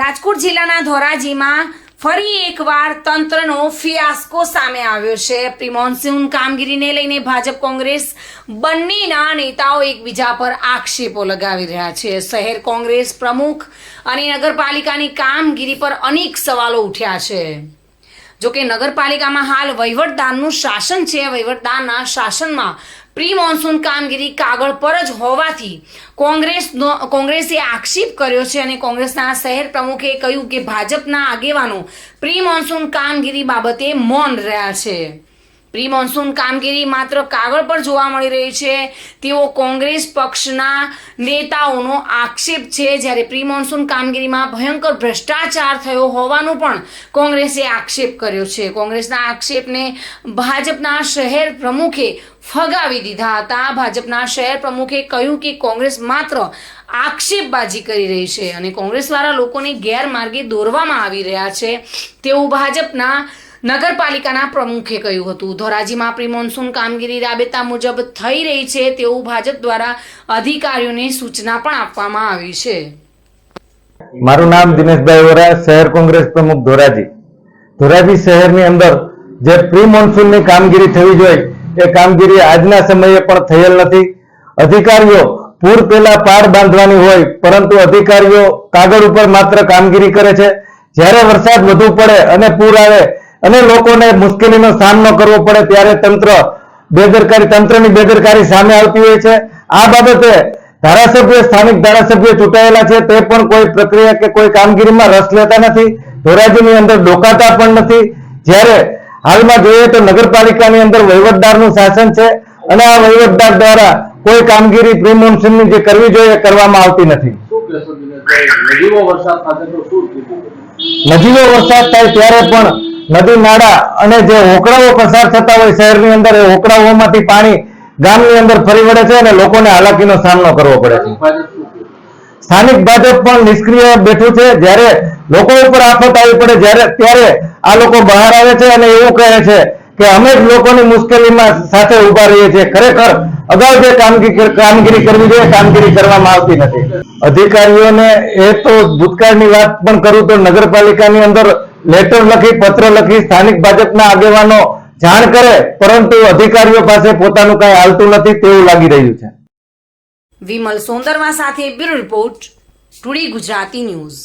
રાજકોટ જિલ્લાના ધોરાજીમાં ફરી એકવાર તંત્રનો ફિયાસ્કો સામે આવ્યો છે. પ્રી કામગીરીને લઈને ભાજપ કોંગ્રેસ બંનેના નેતાઓ એકબીજા પર આક્ષેપો લગાવી રહ્યા છે. શહેર કોંગ્રેસ પ્રમુખ અને નગરપાલિકાની કામગીરી પર અનેક સવાલો ઉઠ્યા છે. જોકે નગરપાલિકામાં હાલ વહીવટદારનું શાસન છે. વહીવટદારના શાસનમાં પ્રી મોન્સૂન કામગીરી કાગળ પર જ હોવાથી કોંગ્રેસનો કોંગ્રેસે આક્ષેપ કર્યો છે અને કોંગ્રેસના શહેર પ્રમુખે કહ્યું કે ભાજપના આગેવાનો પ્રી મોન્સૂન કામગીરી બાબતે મૌન રહ્યા છે. પ્રી મોન્સૂન કામગીરી માત્ર કાગળ પર જોવા મળી રહી છે. તેવો કોંગ્રેસ પક્ષના નેતાઓનો આક્ષેપ છે. જ્યારે પ્રી મોન્સૂન કામગીરીમાં ભયંકર ભ્રષ્ટાચાર થયો હોવાનો પણ કોંગ્રેસે આક્ષેપ કર્યો છે. કોંગ્રેસના આક્ષેપને ભાજપના શહેર પ્રમુખે ફગાવી દીધા હતા. ભાજપના શહેર પ્રમુખે કહ્યું કે કોંગ્રેસ માત્ર આક્ષેપબાજી કરી રહી છે અને કોંગ્રેસ દ્વારા લોકોને ગેરમાર્ગે દોરવામાં આવી રહ્યા છે. તેવું ભાજપના નગરપાલિકાના પ્રમુખે કહ્યું હતું, ધોરાજીમાં પ્રી મોન્સૂન કામગીરી રાબેતા મુજબ થઈ રહી છે તેવું ભાજપ દ્વારા અધિકારીઓને સૂચના પણ આપવામાં આવી છે. મારું નામ દિનેશભાઈ વોરા, શહેર કોંગ્રેસ પ્રમુખ ધોરાજી. ધોરાજી શહેરની અંદર જે પ્રી મોન્સૂનની કામગીરી થવી જોઈએ, એ કામગીરી આજના સમયે પણ થયેલ નથી. અધિકારીઓ પૂર પહેલા પાર બાંધવાની હોય, પરંતુ અધિકારીઓ કાગળ ઉપર માત્ર કામગીરી કરે છે. જ્યારે વરસાદ વધુ પડે અને પૂર આવે અને લોકોને મુશ્કેલીનો સામનો કરવો પડે ત્યારે તંત્ર બેદરકારી તંત્રની બેદરકારી સામે આવતી હોય છે. આ બાબતે ધારાસભ્ય સ્થાનિક ધારાસભ્ય ચૂંટાયેલા છે. તે પણ કોઈ પ્રક્રિયા કે કોઈ કામગીરીમાં રસ લેતા નથી. ધોરાજીની અંદર ડોકાતા પણ નથી. જ્યારે હાલમાં જોઈએ તો નગરપાલિકાની અંદર વહીવટદારનું શાસન છે અને આ વહીવટદાર દ્વારા કોઈ કામગીરી પ્રી મોન્સૂનની જે કરવી જોઈએ એ કરવામાં આવતી નથી. નજીવો વરસાદ થાય ત્યારે પણ નદી, નાળા અને જે હોકડાઓ પસાર થતા હોય શહેરની અંદર, એ હોકડાઓમાંથી પાણી ગામની અંદર ફરી વળે છે અને લોકોને હાલાકીનો સામનો કરવો પડે છે. સ્થાનિક ભાજપ પણ નિષ્ક્રિય બેઠું છે. જ્યારે લોકો ઉપર આફત આવી પડે, જ્યારે ત્યારે આ લોકો બહાર આવે છે અને એવું કહે છે કે અમે જ લોકોની મુશ્કેલીમાં સાથે ઊભા રહીએ છીએ. ખરેખર અગાઉ જે કામગીરી કામગીરી કરવી જોઈએ, કામગીરી કરવામાં આવતી નથી. અધિકારીઓને એ તો ભૂતકાળની વાત પણ કરું તો નગરપાલિકાની અંદર લેટર લખી, પત્ર લખી, સ્થાનિક ભાજપના આગેવાનો જાણ કરે, પરંતુ અધિકારીઓ પાસે પોતાનું કઈ હાલતું નથી તેવું લાગી રહ્યું છે. વિમલ સોંદરવા સાથે bureau report, today Gujarati news.